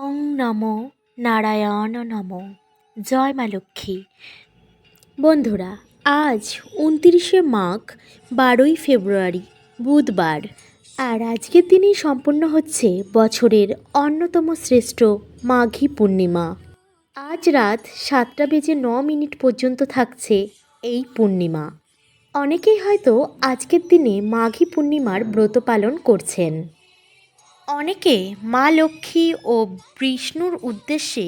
অং নম নারায়ণ নম। জয় মা লক্ষ্মী। বন্ধুরা, আজ উনতিরিশে মাঘ, বারোই ফেব্রুয়ারি, বুধবার। আর আজকের দিনেই সম্পন্ন হচ্ছে বছরের অন্যতম শ্রেষ্ঠ মাঘী পূর্ণিমা। আজ রাত সাতটা বেজে ন মিনিট পর্যন্ত থাকছে এই পূর্ণিমা। অনেকেই হয়তো আজকের দিনে মাঘী পূর্ণিমার ব্রত পালন করছেন। অনেকে মা লক্ষ্মী ও বিষ্ণুর উদ্দেশ্যে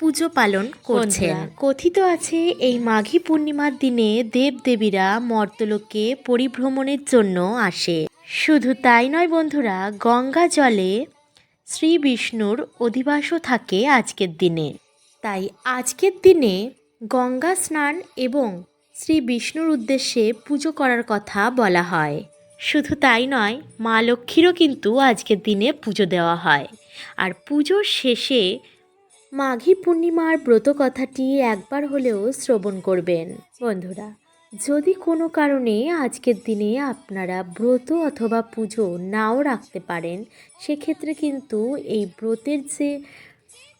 পুজো পালন করছেন। কথিত আছে এই মাঘী পূর্ণিমার দিনে দেবদেবীরা মর্তলোকে পরিভ্রমণের জন্য আসে। শুধু তাই নয় বন্ধুরা গঙ্গা জলে শ্রী বিষ্ণুর অধিবাসও থাকে আজকের দিনে। তাই আজকের দিনে গঙ্গা স্নান এবং শ্রী বিষ্ণুর উদ্দেশ্যে পুজো করার কথা বলা হয়। শুধু তাই নয়, মা লক্ষ্মীরও কিন্তু আজকের দিনে পুজো দেওয়া হয়। আর পুজোর শেষে মাঘী পূর্ণিমার ব্রত কথাটি একবার হলেও শ্রবণ করবেন। বন্ধুরা, যদি কোনো কারণে আজকের দিনে আপনারা ব্রত অথবা পুজো নাও রাখতে পারেন, সেক্ষেত্রে কিন্তু এই ব্রতের যে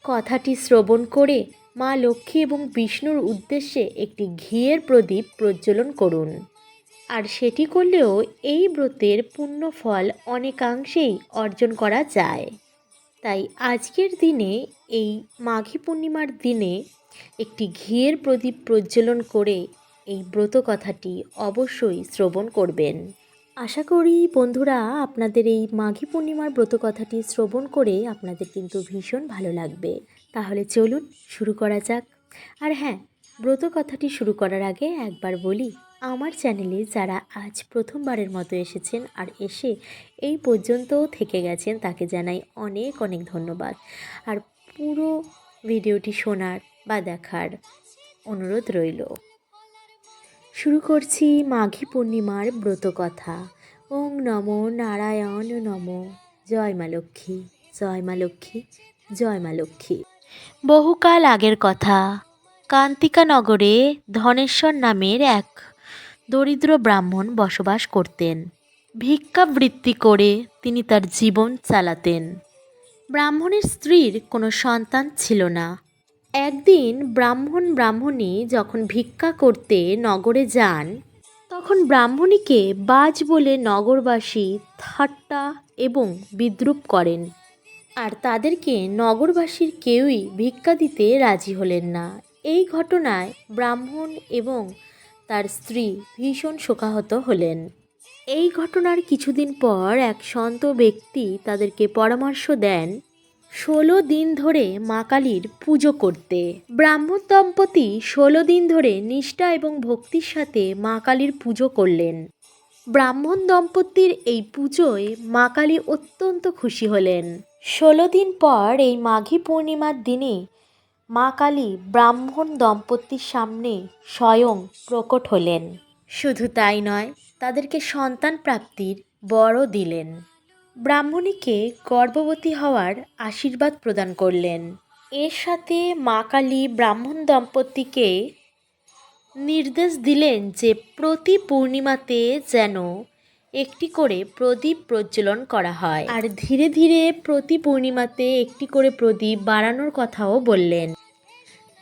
কথাটি শ্রবণ করে মা লক্ষ্মী এবং বিষ্ণুর উদ্দেশ্যে একটি ঘিয়ের প্রদীপ প্রজ্বলন করুন। আর সেটি করলেও এই ব্রতের পূর্ণ ফল অনেকাংশেই অর্জন করা যায়। তাই আজকের দিনে এই মাঘী পূর্ণিমার দিনে একটি ঘিয়ের প্রদীপ প্রজ্বলন করে এই ব্রত কথাটি অবশ্যই শ্রবণ করবেন। আশা করি বন্ধুরা আপনাদের এই মাঘী পূর্ণিমার ব্রত কথাটি শ্রবণ করে আপনাদের কিন্তু ভীষণ ভালো লাগবে। তাহলে চলুন শুরু করা যাক। আর হ্যাঁ ব্রত কথাটি শুরু করার আগে একবার বলি, আমার চ্যানেলে যারা আজ প্রথমবারের মতো এসেছেন আর এসে এই পর্যন্ত থেকে গেছেন, তাকে জানাই অনেক অনেক ধন্যবাদ। আর পুরো ভিডিওটি শোনার বা দেখার অনুরোধ রইল। শুরু করছি মাঘী পূর্ণিমার ব্রত কথা ওং নম নারায়ণ নম। জয় মা লক্ষ্মী, জয় মা লক্ষ্মী, জয় মা লক্ষ্মী। বহুকাল আগের কথা। কান্তিকা নগরে ধনেশ্বর নামের এক দরিদ্র ব্রাহ্মণ বসবাস করতেন। ভিক্ষাবৃত্তি করে তিনি তার জীবন চালাতেন। ব্রাহ্মণের স্ত্রীর কোনো সন্তান ছিল না। একদিন ব্রাহ্মণ ব্রাহ্মণী যখন ভিক্ষা করতে নগরে যান, তখন ব্রাহ্মণীকে বাজ বলে নগরবাসী ঠাট্টা এবং বিদ্রুপ করেন। আর তাদেরকে নগরবাসীর কেউই ভিক্ষা দিতে রাজি হলেন না। এই ঘটনায় ব্রাহ্মণ এবং তার স্ত্রী ভীষণ শোকাহত হলেন। এই ঘটনার কিছুদিন পর এক সন্ত ব্যক্তি তাদেরকে পরামর্শ দেন ষোলো দিন ধরে মা কালীর পুজো করতে। ব্রাহ্মণ দম্পতি ষোলো দিন ধরে নিষ্ঠা এবং ভক্তির সাথে মা কালীর পুজো করলেন। ব্রাহ্মণ দম্পতির এই পুজোয় মা কালী অত্যন্ত খুশি হলেন। ষোলো দিন পর এই মাঘী পূর্ণিমার দিনে মা কালী ব্রাহ্মণ দম্পতির সামনে স্বয়ং প্রকট হলেন। শুধু তাই নয়, তাদেরকে সন্তান প্রাপ্তির বড় দিলেন। ব্রাহ্মণীকে গর্ভবতী হওয়ার আশীর্বাদ প্রদান করলেন। এর সাথে মা কালী ব্রাহ্মণ দম্পতিকে নির্দেশ দিলেন যে প্রতি পূর্ণিমাতে যেন একটি করে প্রদীপ প্রজ্বলন করা হয়। আর ধীরে ধীরে প্রতি পূর্ণিমাতে একটি করে প্রদীপ বাড়ানোর কথাও বললেন।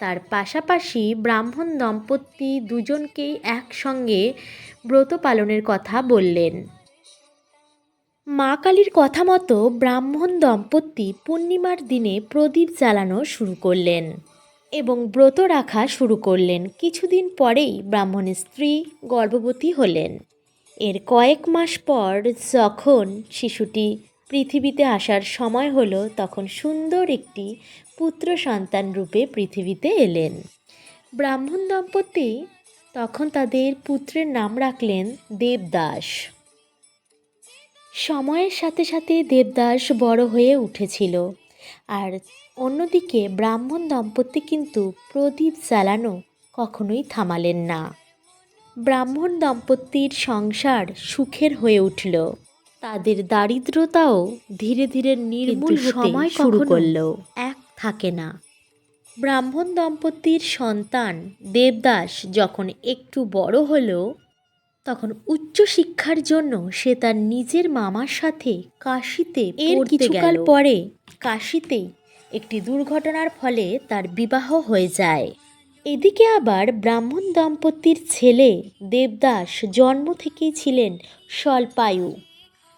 তার পাশাপাশি ব্রাহ্মণ দম্পতি দুজনকেই একসঙ্গে ব্রত পালনের কথা বললেন। মা কালীর কথা মতো ব্রাহ্মণ দম্পতি পূর্ণিমার দিনে প্রদীপ জ্বালানো শুরু করলেন এবং ব্রত রাখা শুরু করলেন। কিছুদিন পরেই ব্রাহ্মণের স্ত্রী গর্ভবতী হলেন। এর কয়েক মাস পর যখন শিশুটি পৃথিবীতে আসার সময় হলো, তখন সুন্দর একটি পুত্র সন্তান রূপে পৃথিবীতে এলেন। ব্রাহ্মণ দম্পতি তখন তাদের পুত্রের নাম রাখলেন দেবদাস। সময়ের সাথে সাথে দেবদাস বড় হয়ে উঠেছিল। আর অন্যদিকে ব্রাহ্মণ দম্পতি কিন্তু প্রদীপ জ্বালানো কখনোই থামালেন না। ব্রাহ্মণ দম্পতির সংসার সুখের হয়ে উঠল। তাদের দারিদ্রতাও ধীরে ধীরে নির্মূল সময় শুরু করল। এক থাকে না। ব্রাহ্মণ দম্পতির সন্তান দেবদাস যখন একটু বড় হলো তখন উচ্চশিক্ষার জন্য সে তার নিজের মামার সাথে কাশিতে এর কিছুকাল পরে কাশিতে একটি দুর্ঘটনার ফলে তার বিবাহ হয়ে যায়। এদিকে আবার ব্রাহ্মণ দম্পতির ছেলে দেবদাস জন্ম থেকেই ছিলেন স্বল্পায়ু।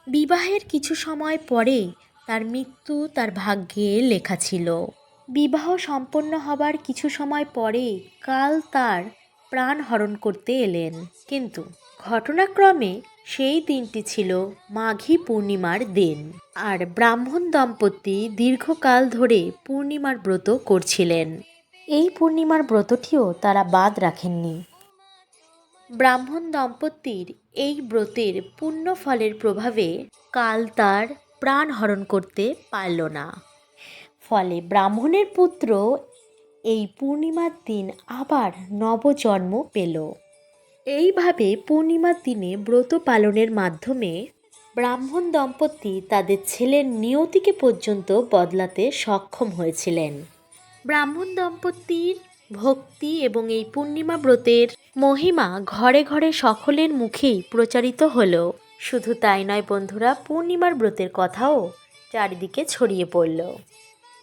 বিবাহের কিছু সময় পরে তার মৃত্যু তার ভাগ্যে লেখা ছিল। বিবাহ সম্পন্ন হবার কিছু সময় পরে কাল তার প্রাণ হরণ করতে এলেন। কিন্তু ঘটনাক্রমে সেই দিনটি ছিল মাঘী পূর্ণিমার দিন। আর ব্রাহ্মণ দম্পতি দীর্ঘকাল ধরে পূর্ণিমার ব্রত করছিলেন। এই পূর্ণিমার ব্রতটিও তারা বাদ রাখেননি। ব্রাহ্মণ দম্পতির এই ব্রতের পুণ্য ফলের প্রভাবে কাল তার প্রাণ হরণ করতে পারল না। ফলে ব্রাহ্মণের পুত্র এই পূর্ণিমার দিন আবার নবজন্ম পেল। এইভাবে পূর্ণিমার দিনে ব্রত পালনের মাধ্যমে ব্রাহ্মণ দম্পতি তাদের ছেলের নিয়তিকে পর্যন্ত বদলাতে সক্ষম হয়েছিলেন। ব্রাহ্মণ দম্পতির ভক্তি এবং এই পূর্ণিমা ব্রতের মহিমা ঘরে ঘরে সকলের মুখেই প্রচারিত হলো। শুধু তাই নয় বন্ধুরা, পূর্ণিমার ব্রতের কথাও চারিদিকে ছড়িয়ে পড়ল।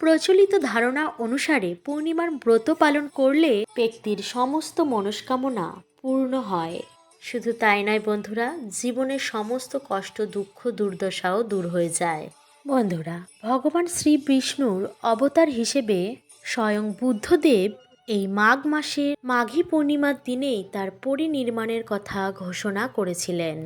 প্রচলিত ধারণা অনুসারে পূর্ণিমার ব্রত পালন করলে ব্যক্তির সমস্ত মনস্কামনা পূর্ণ হয়। শুধু তাই নয় বন্ধুরা, জীবনের সমস্ত কষ্ট, দুঃখ, দুর্দশাও দূর হয়ে যায়। বন্ধুরা, ভগবান শ্রী বিষ্ণুর অবতার হিসেবে স্বয়ং বুদ্ধদেব এই মাঘ মাসে মাঘী পূর্ণিমার দিনেই তার পরিনির্মাণের কথা ঘোষণা করেছিলেন।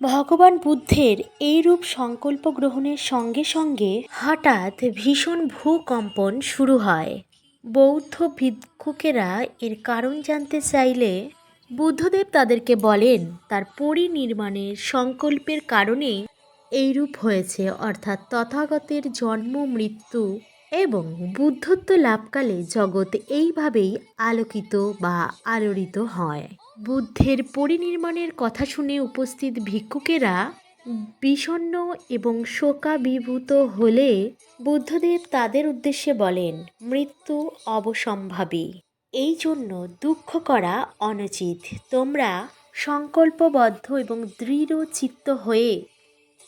ভগবান বুদ্ধের এই রূপ সংকল্প গ্রহণের সঙ্গে সঙ্গে হঠাৎ ভীষণ ভূকম্পন শুরু হয়। বৌদ্ধ ভিক্ষুকেরা এর কারণ জানতে চাইলে বুদ্ধদেব তাদেরকে বলেন, তার পরিনির্মাণের সংকল্পের কারণেই এইরূপ হয়েছে, অর্থাৎ তথাগতের জন্ম, মৃত্যু এবং বুদ্ধত্ব লাভকালে জগৎ এইভাবেই আলোকিত বা আলোড়িত হয়। বুদ্ধের পরিনির্মাণের কথা শুনে উপস্থিত ভিক্ষুকেরা বিষণ্ণ এবং শোকাভিভূত হলে বুদ্ধদেব তাদের উদ্দেশ্যে বলেন, মৃত্যু অবসম্ভাবী। এই জন্য দুঃখ করা অনুচিত। তোমরা সংকল্পবদ্ধ এবং দৃঢ় চিত্ত হয়ে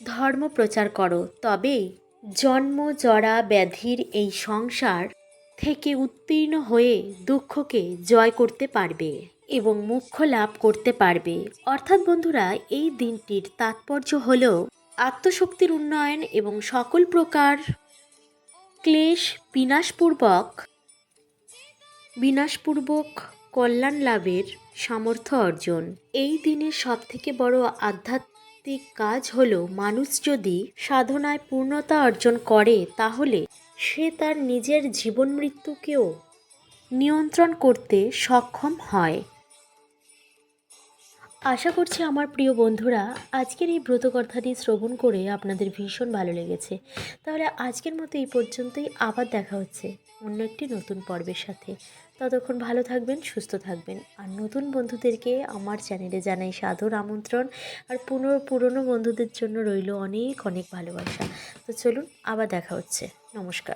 ধর্ম প্রচার করো। তবে জন্ম, জরা, ব্যাধির এই সংসার থেকে উত্তীর্ণ হয়ে দুঃখকে জয় করতে পারবে এবং মুখ্য লাভ করতে পারবে। অর্থাৎ বন্ধুরা, এই দিনটির তাৎপর্য হল আত্মশক্তির উন্নয়ন এবং সকল প্রকার ক্লেশ বিনাশপূর্বক বিনাশপূর্বক কল্যাণ লাভের সামর্থ্য অর্জন। এই দিনের সবথেকে বড় আধ্যাত্মিক কাজ হলো মানুষ যদি সাধনায় পূর্ণতা অর্জন করে, তাহলে সে তার নিজের জীবন মৃত্যুকেও নিয়ন্ত্রণ করতে সক্ষম হয়। আশা করছি আমার প্রিয় বন্ধুরা, আজকের এই ব্রতকথাটি শ্রবণ করে আপনাদের ভীষণ ভালো লেগেছে। তাহলে আজকের মতো এই পর্যন্তই, আবার দেখা হচ্ছে অন্য একটি নতুন পর্বের সাথে। ততক্ষণ ভালো থাকবেন, সুস্থ থাকবেন। আর নতুন বন্ধুদেরকে আমার চ্যানেলে জানাই সাদর আমন্ত্রণ। আর পুনঃ পুরনো বন্ধুদের জন্য রইল অনেক অনেক ভালোবাসা। তো চলুন, আবার দেখা হচ্ছে। নমস্কার।